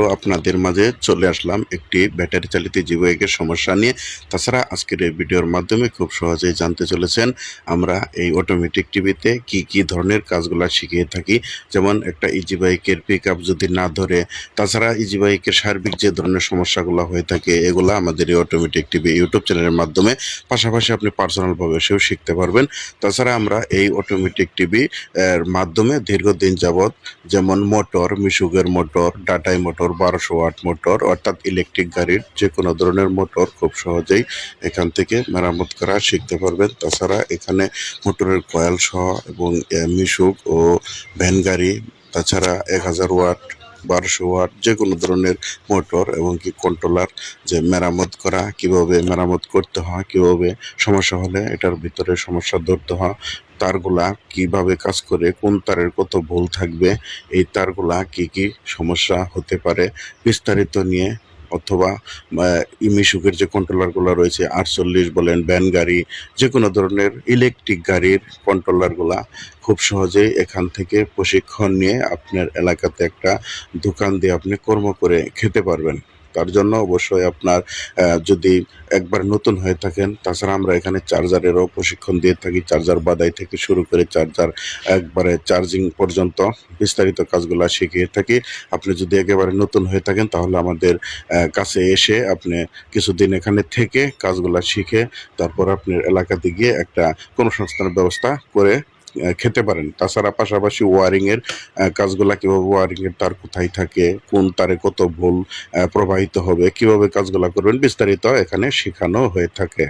আবারও আপনাদের মাঝে চলে আসলাম একটি ব্যাটারি চালিত জিওবাইকের সমস্যা নিয়ে। তাছাড়া আজকের এই ভিডিওর মাধ্যমে খুব সহজেই জানতে চলেছেন আমরা এই অটোমেটিক টিভিতে কি কি ধরনের কাজগুলো শিখিয়ে থাকি। যেমন একটা ইজি বাইকের পিক আপ যদি না ধরে, তাছাড়া ইজি বাইকের সার্বিক যে ধরনের সমস্যাগুলো হয়ে থাকে, এগুলো আমাদের এই অটোমেটিক টিভি ইউটিউব চ্যানেলের মাধ্যমে পাশাপাশি আপনি পার্সোনালভাবে সেও শিখতে পারবেন। তাছাড়া আমরা এই অটোমেটিক টিভি এর মাধ্যমে দীর্ঘদিন যাবৎ যেমন মোটর মিশুকের মোটর ডাটাই মোটর বারোশো ওয়াট মোটর, অর্থাৎ ইলেকট্রিক গাড়ির যে কোনো ধরনের মোটর খুব সহজেই এখান থেকে মেরামত করা শিখতে পারবেন। তাছাড়া এখানে মোটরের কয়েল সহ এবং মিশুক ও ভ্যান গাড়ি, তাছাড়া এক হাজার ওয়াট, বারোশো ওয়াট যে কোনো ধরনের মোটর এবং কি কন্ট্রোলার যে মেরামত করা, কীভাবে মেরামত করতে হয়, কীভাবে সমস্যা হলে এটার ভিতরে সমস্যা ধরতে হয় তারগুলা কীভাবে কাজ করে, কোন তারের কত ভুল থাকবে, এই তারগুলা কি কি সমস্যা হতে পারে, বিস্তারিত নিয়ে অথবা ইমিশুকের যে কন্ট্রোলারগুলো রয়েছে, আটচল্লিশ বলেন ব্যান গাড়ি যে কোনো ধরনের ইলেকট্রিক গাড়ির কন্ট্রোলারগুলা খুব সহজেই এখান থেকে প্রশিক্ষণ নিয়ে আপনার এলাকাতে একটা দোকান দিয়ে আপনি কর্ম করে খেতে পারবেন। তার জন্য অবশ্যই আপনার যদি একবার নতুন হয়ে থাকেন, তাছাড়া আমরা এখানে চার্জারেরও প্রশিক্ষণ দিয়ে থাকি, চার্জার বাদাই থেকে শুরু করে চার্জার একবারে চার্জিং পর্যন্ত বিস্তারিত কাজগুলো শিখিয়ে থাকি। আপনি যদি একেবারে নতুন হয়ে থাকেন, তাহলে আমাদের কাছে এসে আপনি কিছুদিন এখানে থেকে কাজগুলো শিখে, তারপর আপনার এলাকাতে গিয়ে একটা কর্মসংস্থানের ব্যবস্থা করে খেতে পারেন। তাছাড়া পাশাপাশি ওয়ারিংয়ের কাজগুলা কীভাবে ওয়ারিংয়ের তার কোথায় থাকে, কোন তারে কত ভুল প্রবাহিত হবে, কীভাবে কাজগুলা করবেন, বিস্তারিত এখানে শেখানো হয়ে থাকে।